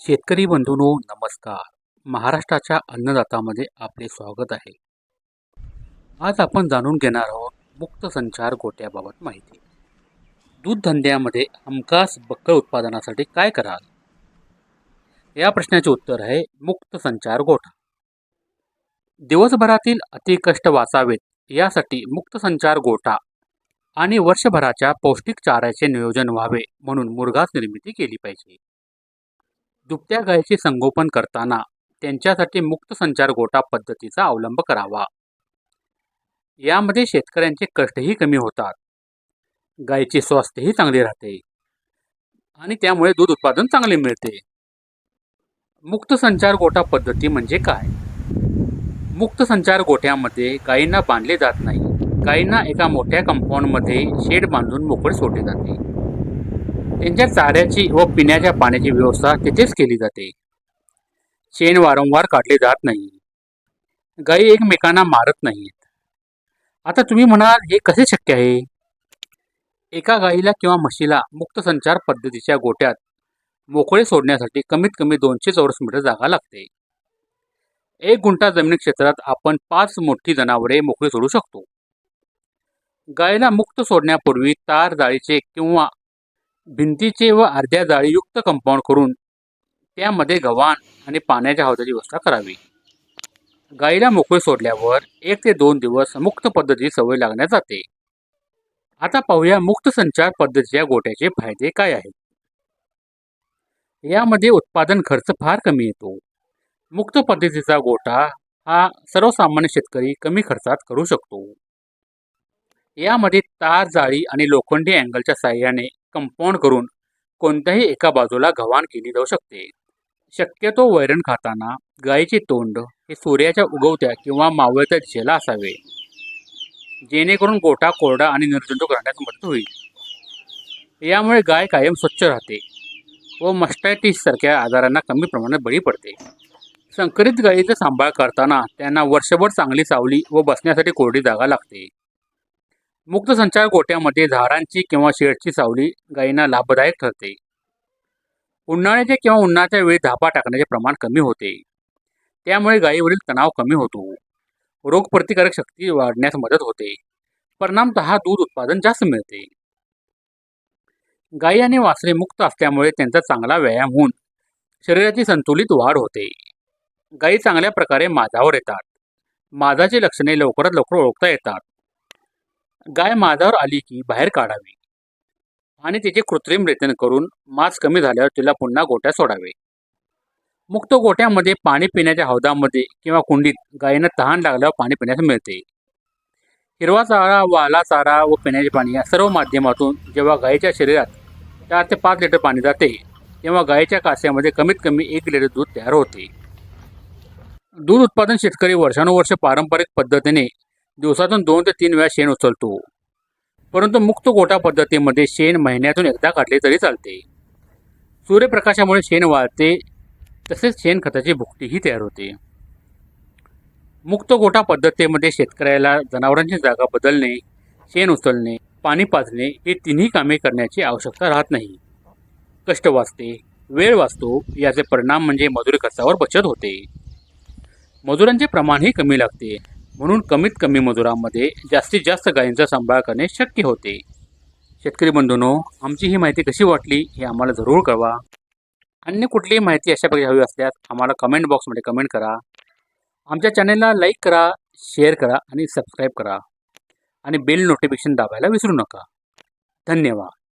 शेतकरी बंधूनो नमस्कार. महाराष्ट्राच्या अन्नदातामध्ये आपले स्वागत आहे. आज आपण जाणून घेणार आहोत मुक्त संचार गोट्याबाबत माहिती. दूध धंद्यामध्ये हमखास बक्कळ उत्पादनासाठी काय कराल? या प्रश्नाचे उत्तर आहे मुक्त संचार गोठा. दिवसभरातील अतिकष्ट वाचावेत यासाठी मुक्त संचार गोठा आणि वर्षभराच्या पौष्टिक चाऱ्याचे नियोजन व्हावे म्हणून मुरघास निर्मिती केली पाहिजे. दुभत्या गायीचे संगोपन करताना त्यांच्यासाठी मुक्त संचार गोटा पद्धतीचा अवलंब करावा. यामध्ये शेतकऱ्यांचे कष्टही कमी होतात. गायीचे स्वास्थ्यही चांगले राहते. आणि त्यामुळे दूध उत्पादन चांगले मिळते. मुक्त संचार गोठा पद्धती म्हणजे काय? मुक्त संचार गोठ्यामध्ये गायींना बांधले जात नाही. गायींना एका मोठ्या कंपाऊंडमध्ये शेड बांधून मोकळे सोडले जाते. त्यांच्या चाऱ्याची व पिण्याच्या पाण्याची व्यवस्था तिथेच केली जाते. शेण वारंवार काढले जात नाही. गायी एकमेकांना मारत नाहीत. आता तुम्ही म्हणाल हे कसे शक्य आहे? एका गाईला किंवा म्हशीला मुक्त संचार पद्धतीच्या गोट्यात मोकळे सोडण्यासाठी कमीत कमी दोनशे चौरस मीटर जागा लागते. एक गुंठा जमीन क्षेत्रात आपण पाच मोठी जनावरे मोकळी सोडू शकतो. गायीला मुक्त सोडण्यापूर्वी तार जाळीचे किंवा भिंतीचे व अर्ध्या जाळीयुक्त कंपाऊंड करून त्यामध्ये गव्हाण आणि पाण्याच्या हौदाची व्यवस्था करावी. गाईला मोकळे सोडल्यावर एक ते दोन दिवस मुक्त पद्धतीची सवय लागण्यात जाते. आता पाहूया मुक्त संचार पद्धतीच्या गोट्याचे फायदे काय आहेत. यामध्ये उत्पादन खर्च फार कमी येतो. मुक्त पद्धतीचा गोठा हा सर्वसामान्य शेतकरी कमी खर्चात करू शकतो. यामध्ये तार जाळी आणि लोखंडी अँगलच्या साह्याने कंपाऊंड करून कोणत्याही एका बाजूला गव्हाण केली जाऊ शकते. शक्यतो वैरण खाताना गायीचे तोंड हे सूर्याच्या उगवत्या किंवा मावळत्या दिशेला असावे. जेणेकरून गोठा कोरडा आणि निर्जंतुक राहण्यास मदत होईल. यामुळे गाय कायम स्वच्छ राहते व मस्टायटिस सारख्या आजारांना कमी प्रमाणात बळी पडते. संकरित गायीचा सांभाळ करताना त्यांना वर्षभर चांगली सावली व बसण्यासाठी कोरडी जागा लागते. मुक्त संचार गोट्यामध्ये झाडांची किंवा शेडची सावली गायींना लाभदायक ठरते. उन्हाळ्याच्या किंवा उन्हाच्या वेळी धापा टाकण्याचे प्रमाण कमी होते. त्यामुळे गायीवरील तणाव कमी होतो. रोगप्रतिकारक शक्ती वाढण्यास मदत होते. परिणामतः दूध उत्पादन जास्त मिळते. गायी आणि वासरे मुक्त असल्यामुळे त्यांचा चांगला व्यायाम होऊन शरीराची संतुलित वाढ होते. गायी चांगल्या प्रकारे माझावर येतात. माझाची लक्षणे लवकरात लवकर ओळखता येतात. गाय माझावर आली की बाहेर काढावी. आणि तिचे कृत्रिम रेतन करून मांस कमी झाल्यावर तिला पुन्हा गोट्या सोडावे. मुक्त गोट्यामध्ये पाणी पिण्याच्या हौदामध्ये किंवा कुंडीत गायीनं तहान लागल्यावर पाणी पिण्यास मिळते. हिरवा चारा वाला चारा व पिण्याचे पाणी या सर्व माध्यमातून जेव्हा गायीच्या शरीरात चार ते पाच लिटर पाणी जाते तेव्हा गायीच्या कास्यामध्ये कमीत कमी एक लिटर दूध तयार होते. दूध उत्पादन शेतकरी वर्षानुवर्ष पारंपरिक पद्धतीने दिवसातून दोन ते तीन वेळा शेण उचलतो. परंतु मुक्त गोटा पद्धतीमध्ये शेण महिन्यातून एकदा काढले तरी चालते. सूर्यप्रकाशामुळे शेण वाळते तसेच शेणखताची भुकटीही तयार होते. मुक्त गोटा पद्धतीमध्ये शेतकऱ्याला जनावरांची जागा बदलणे शेण उचलणे पाणी पाजणे हे तिन्ही कामे करण्याची आवश्यकता राहत नाही. कष्ट वाचते वेळ वाचतो याचे परिणाम म्हणजे मजुरी खर्चावर बचत होते. मजुरांचे प्रमाणही कमी लागते. म्हणून कमीत कमी मजुरांमध्ये जास्तीत जास्त गायींचा सांभाळ करणे शक्य होते. शेतकरी बंधूंनो आमची ही माहिती कशी वाटली हे आम्हाला जरूर कळवा. अन्य कुठलीही माहिती अशा प्रकारे हवी असल्यास आम्हाला कमेंट बॉक्समध्ये कमेंट करा. आमच्या चॅनलला लाईक करा शेअर करा आणि सबस्क्राईब करा. आणि बेल नोटिफिकेशन दाबायला विसरू नका. धन्यवाद.